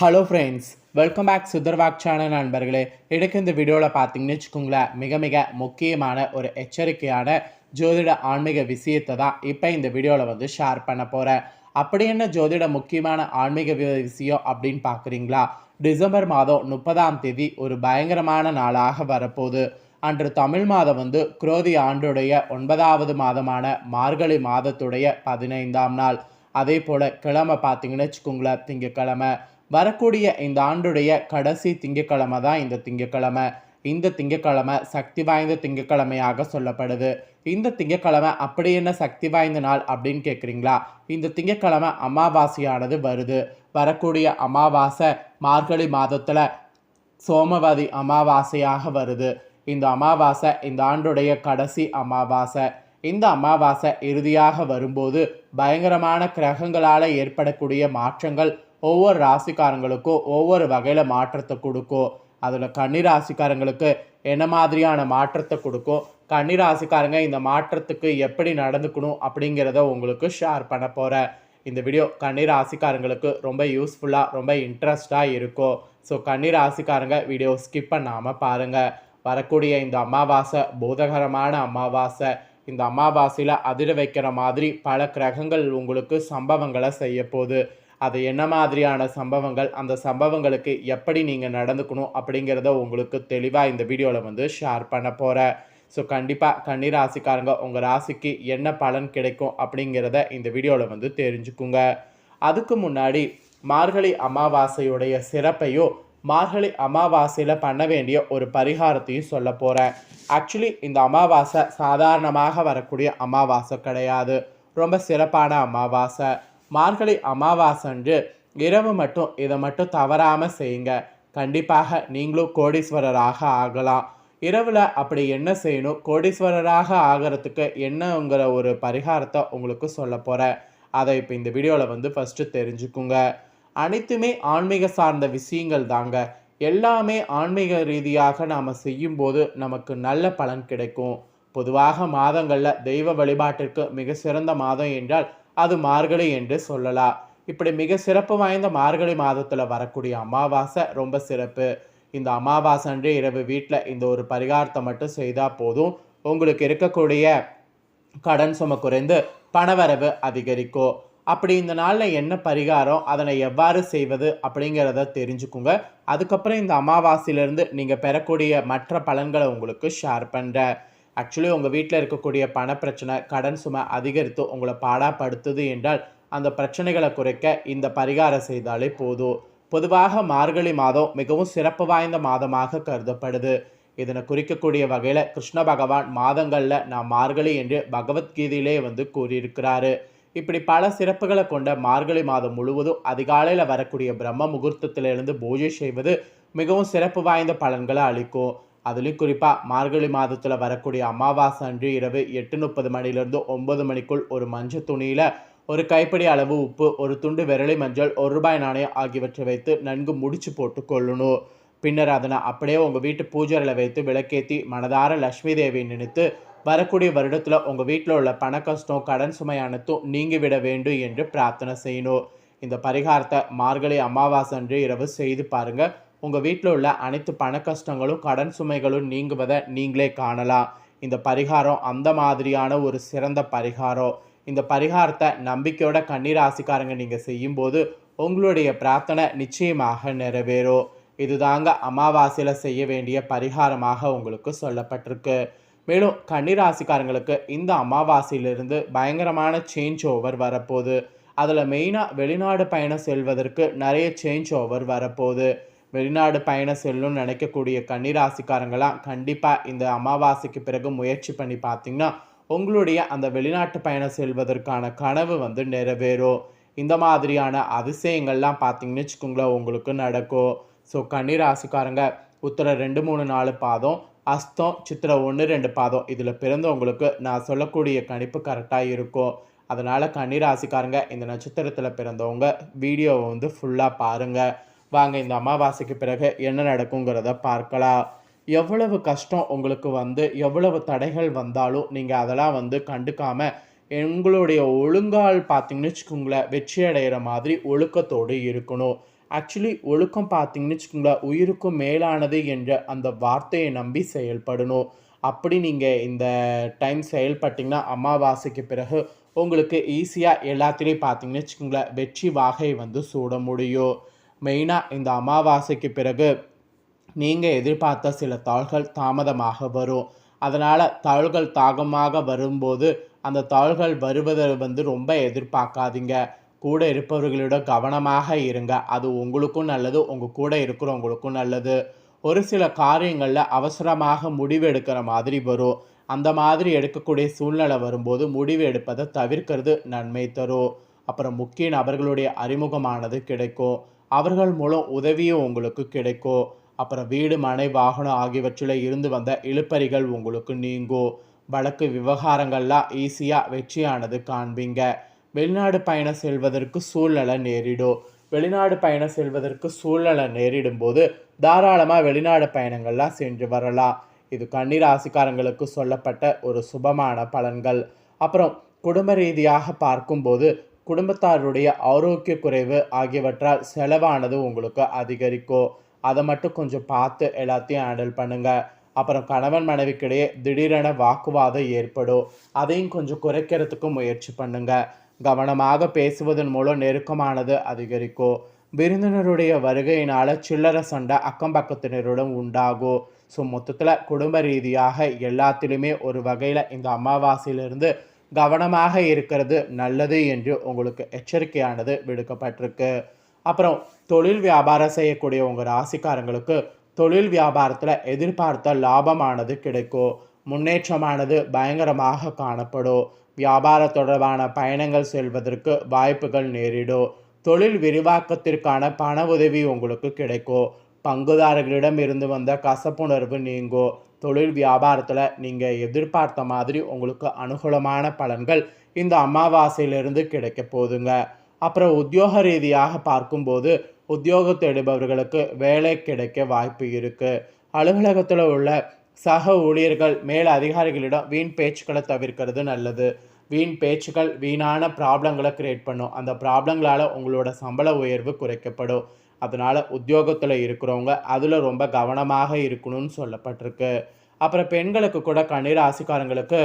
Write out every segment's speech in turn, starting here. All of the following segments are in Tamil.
Hello friends welcome back Sudharvak channel நண்பர்களே. எனக்கு இந்த வீடியோவில் பார்த்தீங்கன்னு வச்சுக்கோங்களேன் மிக மிக முக்கியமான ஒரு எச்சரிக்கையான ஜோதிட ஆன்மீக விஷயத்தை தான் இப்போ இந்த வீடியோவில் வந்து ஷேர் பண்ண போகிறேன் அப்படி என்ன ஜோதிட முக்கியமான ஆன்மீக விஷயம் அப்படின்னு பார்க்குறீங்களா? டிசம்பர் மாதம் முப்பதாம் தேதி ஒரு பயங்கரமான நாளாக வரப்போகுது. அன்று தமிழ் மாதம் வந்து குரோதி ஆண்டுடைய ஒன்பதாவது மாதமான மார்கழி மாதத்துடைய பதினைந்தாம் நாள். அதே போல் கிழமை பார்த்தீங்கன்னு வச்சுக்கோங்களேன் திங்கக்கிழமை வரக்கூடிய இந்த ஆண்டுடைய கடைசி திங்கக்கிழமை தான் இந்த திங்கக்கிழமை இந்த திங்கக்கிழமை சக்தி வாய்ந்த திங்கக்கிழமையாக சொல்லப்படுது. இந்த திங்கக்கிழமை அப்படி என்ன சக்தி வாய்ந்த நாள் அப்படின்னு கேட்குறீங்களா இந்த திங்கக்கிழமை அமாவாசையானது வருது. வரக்கூடிய அமாவாசை மார்கழி மாதத்தில் சோமவதி அமாவாசையாக வருது. இந்த அமாவாசை இந்த ஆண்டுடைய கடைசி அமாவாசை. இந்த அமாவாசை இறுதியாக வரும்போது பயங்கரமான கிரகங்களால் ஏற்படக்கூடிய மாற்றங்கள் ஒவ்வொரு ராசிக்காரங்களுக்கும் ஒவ்வொரு வகையில் மாற்றத்தை கொடுக்கும். அதில் கன்னி ராசிக்காரங்களுக்கு என்ன மாதிரியான மாற்றத்தை கொடுக்கும்? கன்னி ராசிக்காரங்க இந்த மாற்றத்துக்கு எப்படி நடந்துக்கணும் அப்படிங்கிறத உங்களுக்கு ஷேர் பண்ண போகிறேன் இந்த வீடியோ கன்னி ராசிக்காரங்களுக்கு ரொம்ப யூஸ்ஃபுல்லாக ரொம்ப இன்ட்ரெஸ்டாக இருக்கும். ஸோ கன்னி ராசிக்காரங்க வீடியோ ஸ்கிப் பண்ணாமல் பாருங்கள் வரக்கூடிய இந்த அமாவாசை பூதகரமான அமாவாசை இந்த அமாவாசையில் அதிர வைக்கிற மாதிரி பல கிரகங்கள் உங்களுக்கு சம்பவங்களை செய்ய போகுது அது என்ன மாதிரியான சம்பவங்கள் அந்த சம்பவங்களுக்கு எப்படி நீங்கள் நடந்துக்கணும் அப்படிங்கிறத உங்களுக்கு தெளிவாக இந்த வீடியோவில் வந்து ஷேர் பண்ண போகிறேன் ஸோ கண்டிப்பாக கன்னி ராசிக்காரங்க உங்கள் ராசிக்கு என்ன பலன் கிடைக்கும் அப்படிங்கிறத இந்த வீடியோவில் வந்து தெரிஞ்சுக்குங்க. அதுக்கு முன்னாடி மார்கழி அமாவாசையுடைய சிறப்பையோ மார்கழி அமாவாசையில் பண்ண வேண்டிய ஒரு பரிகாரத்தையும் சொல்ல போகிறேன் ஆக்சுவலி இந்த அமாவாசை சாதாரணமாக வரக்கூடிய அமாவாசை கிடையாது. ரொம்ப சிறப்பான அமாவாசை. மார்கழி அமாவாசை அன்று இரவு மட்டும் இதை மட்டும் தவறாமல் செய்யுங்க. கண்டிப்பாக நீங்களும் கோடீஸ்வரராக ஆகலாம். இரவில் அப்படி என்ன செய்யணும்? கோடீஸ்வரராக ஆகிறதுக்கு என்னங்கிற ஒரு பரிகாரத்தை உங்களுக்கு சொல்ல போகிறேன் அதை இப்போ இந்த வீடியோவில் வந்து ஃபஸ்ட்டு தெரிஞ்சுக்குங்க. அனைத்துமே ஆன்மீக சார்ந்த விஷயங்கள் தாங்க. எல்லாமே ஆன்மீக ரீதியாக நாம் செய்யும்போது நமக்கு நல்ல பலன் கிடைக்கும். பொதுவாக மாதங்களில் தெய்வ வழிபாட்டிற்கு மிக சிறந்த மாதம் என்றால் அது மார்கழி என்று சொல்லலாம் இப்படி மிக சிறப்பு வாய்ந்த மார்கழி மாதத்தில் வரக்கூடிய அமாவாசை ரொம்ப சிறப்பு. இந்த அமாவாசை அன்று இரவு வீட்டில் இந்த ஒரு பரிகாரத்தை மட்டும் செய்தால் போதும். உங்களுக்கு இருக்கக்கூடிய கடன் சுமை குறைந்து பணவரவு அதிகரிக்கும் அப்படி இந்த நாளில் என்ன பரிகாரம் அதனை எவ்வாறு செய்வது அப்படிங்கிறத தெரிஞ்சுக்குங்க. அதுக்கப்புறம் இந்த அமாவாசையிலேருந்து நீங்கள் பெறக்கூடிய மற்ற பலன்களை உங்களுக்கு ஷேர் பண்ணுறேன் ஆக்சுவலி உங்கள் வீட்டில் இருக்கக்கூடிய பணப்பிரச்சனை கடன் சுமை அதிகரித்து உங்களை பாடாப்படுத்துது என்றால் அந்த பிரச்சனைகளை குறைக்க இந்த பரிகாரம் செய்தாலே போதும். பொதுவாக மார்கழி மாதம் மிகவும் சிறப்பு வாய்ந்த மாதமாக கருதப்படுது. இதனை குறிக்கக்கூடிய வகையில் கிருஷ்ண பகவான் மாதங்களில் நான் மார்கழி என்று பகவத்கீதையிலே வந்து கூறியிருக்கிறாரு. இப்படி பல சிறப்புகளை கொண்ட மார்கழி மாதம் முழுவதும் அதிகாலையில் வரக்கூடிய பிரம்ம முகூர்த்தத்திலிருந்து பூஜை செய்வது மிகவும் சிறப்பு வாய்ந்த பலன்களை அளிக்கும். அதுலேயும் குறிப்பாக மார்கழி மாதத்தில் வரக்கூடிய அமாவாசை அன்று இரவு எட்டு முப்பது மணிலேருந்து ஒன்பது மணிக்குள் ஒரு மஞ்சள் துணியில் ஒரு கைப்பிடி அளவு உப்பு ஒரு துண்டு விரலி மஞ்சள் ஒரு ரூபாய் நாணயம் ஆகியவற்றை வைத்து நன்கு முடிச்சு போட்டு கொள்ளணும். பின்னர் அதனை அப்படியே உங்கள் வீட்டு பூஜையில் வைத்து விளக்கேற்றி மனதார லக்ஷ்மி தேவியை நினைத்து வரக்கூடிய வருடத்தில் உங்கள் வீட்டில் உள்ள பண கஷ்டம் கடன் சுமை அனைத்தும் நீங்கிவிட வேண்டும் என்று பிரார்த்தனை செய்யணும். இந்த பரிகாரத்தை மார்கழி அமாவாசை அன்று இரவு செய்து பாருங்கள் உங்கள் வீட்டில் உள்ள அனைத்து பண கஷ்டங்களும் கடன் சுமைகளும் நீங்குவதை நீங்களே காணலாம். இந்த பரிகாரம் அந்த மாதிரியான ஒரு சிறந்த பரிகாரம். இந்த பரிகாரத்தை நம்பிக்கையோட கண்ணீராசிக்காரங்க நீங்கள் செய்யும்போது உங்களுடைய பிரார்த்தனை நிச்சயமாக நிறைவேறும். இதுதாங்க அமாவாசையில் செய்ய வேண்டிய பரிகாரமாக உங்களுக்கு சொல்லப்பட்டிருக்கு. மேலும் கன்னிராசிக்காரங்களுக்கு இந்த அமாவாசையிலிருந்து பயங்கரமான சேஞ்ச் ஓவர் வரப்போகுது. அதில் மெயினாக வெளிநாடு பயணம் செல்வதற்கு நிறைய சேஞ்ச் ஓவர் வரப்போகுது. வெளிநாடு பயணம் செல்லணும்னு நினைக்கக்கூடிய கன்னிராசிக்காரங்களாம் கண்டிப்பாக இந்த அமாவாசைக்கு பிறகு முயற்சி பண்ணி பார்த்தீங்கன்னா உங்களுடைய அந்த வெளிநாட்டு பயணம் செல்வதற்கான கனவு வந்து நிறைவேறும். இந்த மாதிரியான அதிசயங்கள்லாம் பார்த்தீங்கன்னு வச்சுக்கோங்களேன் உங்களுக்கு நடக்கும் ஸோ கன்னிராசிக்காரங்க உத்தர ரெண்டு மூணு நாலு பாதம் அஸ்தம் சித்திரை ஒன்று ரெண்டு பாதம் இதில் பிறந்தவங்களுக்கு நான் சொல்லக்கூடிய கணிப்பு கரெக்டாக இருக்கும் அதனால் கன்னிராசிக்காரங்க இந்த நட்சத்திரத்தில் பிறந்தவங்க வீடியோவை வந்து ஃபுல்லாக பாருங்கள் வாங்க இந்த அமாவாசைக்கு பிறகு என்ன நடக்குங்கிறத பார்க்கலாம். எவ்வளவு கஷ்டம் உங்களுக்கு வந்து எவ்வளவு தடைகள் வந்தாலும் நீங்கள் அதெல்லாம் வந்து கண்டுக்காமல் எங்களுடைய ஒழுங்கால் பார்த்தீங்கன்னு வச்சுக்கோங்களேன் வெற்றி அடைகிற மாதிரி ஒழுக்கத்தோடு இருக்கணும். ஆக்சுவலி ஒழுக்கம் பார்த்தீங்கன்னு வச்சுக்கோங்களேன் உயிருக்கும் மேலானது என்ற அந்த வார்த்தையை நம்பி செயல்படணும். அப்படி நீங்கள் இந்த டைம் செயல்பட்டிங்கன்னா அமாவாசைக்கு பிறகு உங்களுக்கு ஈஸியாக எல்லாத்துலேயும் பார்த்தீங்கன்னு வச்சுக்கோங்களேன் வெற்றி வாகை வந்து சூட முடியும். மெயினாக இந்த அமாவாசைக்கு பிறகு நீங்கள் எதிர்பார்த்த சில தாள்கள் தாமதமாக வரும். அதனால் தாள்கள் தாகமாக வரும்போது அந்த தாள்கள் வருவதை வந்து ரொம்ப எதிர்பார்க்காதீங்க. கூட இருப்பவர்களோட கவனமாக இருங்க. அது உங்களுக்கும் நல்லது உங்கள் கூட இருக்கிறவங்களுக்கும் நல்லது. ஒரு சில காரியங்களில் அவசரமாக முடிவு எடுக்கிற மாதிரி வரும். அந்த மாதிரி எடுக்கக்கூடிய சூழ்நிலை வரும்போது முடிவு எடுப்பதை தவிர்க்கிறது நன்மை தரும். அப்புறம் முக்கிய நபர்களுடைய அறிமுகமானது கிடைக்கும். அவர்கள் மூலம் உதவியும் உங்களுக்கு கிடைக்கும் அப்புறம் வீடு மனை வாகனம் ஆகியவற்றில் இருந்து வந்த இழுப்பறிகள் உங்களுக்கு நீங்கும் வழக்கு விவகாரங்கள்லாம் ஈஸியாக வெற்றியானது காண்பீங்க. வெளிநாடு பயணம் செல்வதற்கு சூழ்நிலை நேரிடும் வெளிநாடு பயணம் செல்வதற்கு சூழ்நிலை நேரிடும் போது தாராளமாக வெளிநாடு பயணங்கள்லாம் சென்று வரலாம். இது கண்ணீர் சொல்லப்பட்ட ஒரு சுபமான பலன்கள். அப்புறம் குடும்ப ரீதியாக பார்க்கும்போது குடும்பத்தாருடைய ஆரோக்கிய குறைவு ஆகியவற்றால் செலவானது உங்களுக்கு அதிகரிக்கும் அதை மட்டும் கொஞ்சம் பார்த்து எல்லாத்தையும் ஹேண்டில் பண்ணுங்கள் அப்புறம் கணவன் மனைவிக்கிடையே திடீரென வாக்குவாதம் ஏற்படும் அதையும் கொஞ்சம் குறைக்கிறதுக்கு முயற்சி பண்ணுங்கள் கவனமாக பேசுவதன் மூலம் நெருக்கமானது அதிகரிக்கும் விருந்தினருடைய வருகையினால் சில்லறை சண்டை அக்கம் பக்கத்தினருடன் உண்டாகும் ஸோ மொத்தத்தில் குடும்ப ரீதியாக எல்லாத்திலுமே ஒரு வகையில் இந்த அமாவாசையிலிருந்து கவனமாக இருக்கிறது நல்லது என்று உங்களுக்கு எச்சரிக்கையானது விடுக்கப்பட்டிருக்கு. அப்புறம் தொழில் வியாபாரம் செய்யக்கூடிய உங்கள் ராசிக்காரங்களுக்கு தொழில் வியாபாரத்தில் எதிர்பார்த்த லாபமானது கிடைக்கும். முன்னேற்றமானது பயங்கரமாக காணப்படும். வியாபார தொடர்பான பயணங்கள் செல்வதற்கு வாய்ப்புகள் நேரிடும். தொழில் விரிவாக்கத்திற்கான பண உதவி உங்களுக்கு கிடைக்கும். பங்குதாரர்களிடம் இருந்து வந்த கசப்புணர்வு நீங்கும். தொழில் வியாபாரத்தில் நீங்கள் எதிர்பார்த்த மாதிரி உங்களுக்கு அனுகூலமான பலன்கள் இந்த அமாவாசையிலிருந்து கிடைக்க போதுங்க அப்புறம் உத்தியோக ரீதியாக பார்க்கும்போது உத்தியோக தேடுபவர்களுக்கு வேலை கிடைக்க வாய்ப்பு இருக்குது அலுவலகத்தில் உள்ள சக ஊழியர்கள் மேல் அதிகாரிகளிடம் வீண் பேச்சுக்களை தவிர்க்கிறது நல்லது. வீண் பேச்சுக்கள் வீணான ப்ராப்ளங்களை க்ரியேட் பண்ணும். அந்த ப்ராப்ளங்களால் உங்களோட சம்பள உயர்வு குறைக்கப்படும். அதனால் உத்தியோகத்தில் இருக்கிறவங்க அதில் ரொம்ப கவனமாக இருக்கணும்னு சொல்லப்பட்டிருக்கு. அப்புறம் பெண்களுக்கு கூட கண்ணீர் ஆசிக்காரங்களுக்கு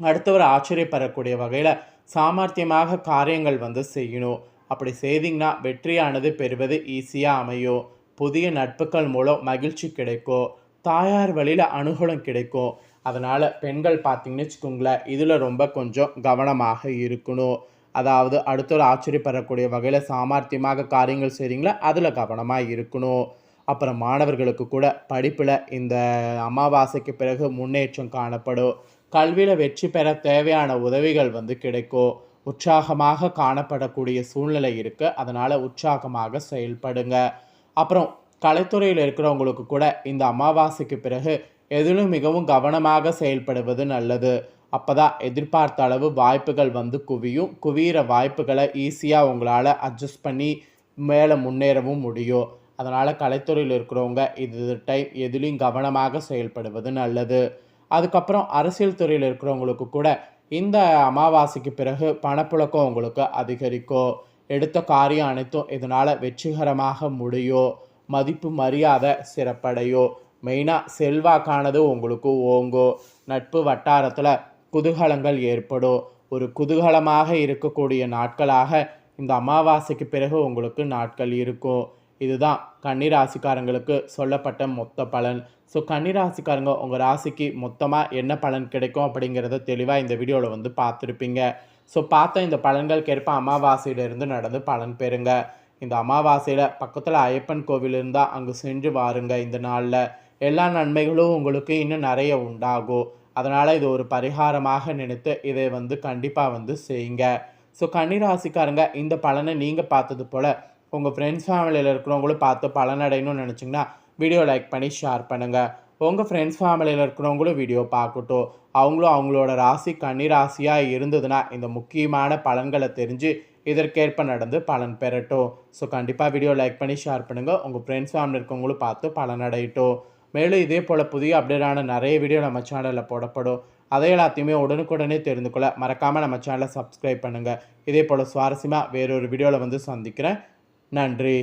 அடுத்தவர் ஆச்சரியப்படக்கூடிய வகையில் சாமர்த்தியமாக காரியங்கள் வந்து செய்யணும். அப்படி செய்தீங்கன்னா வெற்றியானது பெறுவது ஈஸியாக அமையும். புதிய நட்புகள் மூலம் மகிழ்ச்சி கிடைக்கும். தாயார் வழியில் அனுகூலம் கிடைக்கும். அதனால் பெண்கள் பார்த்தீங்கன்னு வச்சுக்கோங்களேன் இதில் ரொம்ப கொஞ்சம் கவனமாக இருக்கணும். அதாவது அடுத்தவர் ஆச்சரியப்படக்கூடிய வகையில் சாமர்த்தியமாக காரியங்கள் செய்கிறீங்களா அதில் கவனமாக இருக்கணும். அப்புறம் மாணவர்களுக்கு கூட படிப்பில் இந்த அமாவாசைக்கு பிறகு முன்னேற்றம் காணப்படும். கல்வியில் வெற்றி பெற தேவையான உதவிகள் வந்து கிடைக்கும். உற்சாகமாக காணப்படக்கூடிய சூழ்நிலை இருக்குது அதனால் உற்சாகமாக செயல்படுங்க. அப்புறம் கலைத்துறையில் இருக்கிறவங்களுக்கு கூட இந்த அமாவாசைக்கு பிறகு எதிலும் மிகவும் கவனமாக செயல்படுவது நல்லது. அப்போ தான் எதிர்பார்த்த அளவு வாய்ப்புகள் வந்து குவியும். குவிகிற வாய்ப்புகளை ஈஸியாக உங்களால் அட்ஜஸ்ட் பண்ணி மேலே முன்னேறவும் முடியும். அதனால் கலைத்துறையில் இருக்கிறவங்க இது டைம் எதுலேயும் கவனமாக செயல்படுவது நல்லது. அதுக்கப்புறம் அரசியல் துறையில் இருக்கிறவங்களுக்கு கூட இந்த அமாவாசைக்கு பிறகு பணப்புழக்கம் உங்களுக்கு அதிகரிக்கும். எடுத்த காரியம் அனைத்தும் இதனால் வெற்றிகரமாக முடியும். மதிப்பு மரியாதை சிறப்படையும். மெயினாக செல்வாக்கானது உங்களுக்கு ஓங்கும். நட்பு வட்டாரத்தில் குதூகலங்கள் ஏற்படும். ஒரு குதூகலமாக இருக்கக்கூடிய நாட்களாக இந்த அமாவாசைக்கு பிறகு உங்களுக்கு நாட்கள் இருக்கும். இதுதான் கன்னிராசிக்காரங்களுக்கு சொல்லப்பட்ட மொத்த பலன். ஸோ கன்னிராசிக்காரங்க உங்கள் ராசிக்கு மொத்தமாக என்ன பலன் கிடைக்கும் அப்படிங்கிறத தெளிவாக இந்த வீடியோவில் வந்து பார்த்துருப்பீங்க. ஸோ பார்த்த இந்த பலன்களுக்கேற்ப அமாவாசையிலிருந்து நடந்து பலன் பெறுங்க. இந்த அமாவாசையில் பக்கத்தில் ஐயப்பன் கோவில் இருந்தால் அங்கே சென்று வாருங்க இந்த நாளில். எல்லா நன்மைகளும் உங்களுக்கு இன்னும் நிறைய உண்டாகும். அதனால் இது ஒரு பரிகாரமாக நினைத்து இதை வந்து கண்டிப்பாக வந்து செய்யுங்க. ஸோ கன்னிராசிக்காரங்க இந்த பலனை நீங்கள் பார்த்தது போல் உங்கள் ஃப்ரெண்ட்ஸ் ஃபேமிலியில் இருக்கிறவங்களும் பார்த்து பலனடையணும்னு நினச்சிங்கன்னா வீடியோ லைக் பண்ணி ஷேர் பண்ணுங்கள் உங்கள் ஃப்ரெண்ட்ஸ் ஃபேமிலியில் இருக்கிறவங்களும் வீடியோ பார்க்கட்டும். அவங்களும் அவங்களோட ராசி கன்னிராசியாக இருந்ததுன்னா இந்த முக்கியமான பலன்களை தெரிஞ்சு இதற்கேற்ப நடந்து பலன் பெறட்டும். ஸோ கண்டிப்பாக வீடியோ லைக் பண்ணி ஷேர் பண்ணுங்கள் உங்கள் ஃப்ரெண்ட்ஸ் ஃபேமிலி இருக்கவங்களும் பார்த்து பலனடையட்டும் மேலும் இதே போல் புதிய அப்டேட்டான நிறைய வீடியோ நம்ம சேனலில் போடப்படும். அதை எல்லாத்தையுமே உடனுக்குடனே தெரிந்து கொள்ள மறக்காமல் நம்ம சேனலை சப்ஸ்கிரைப் பண்ணுங்கள் இதே போல் சுவாரஸ்யமாக வேறொரு வீடியோவில் வந்து சந்திக்கிறேன். நன்றி.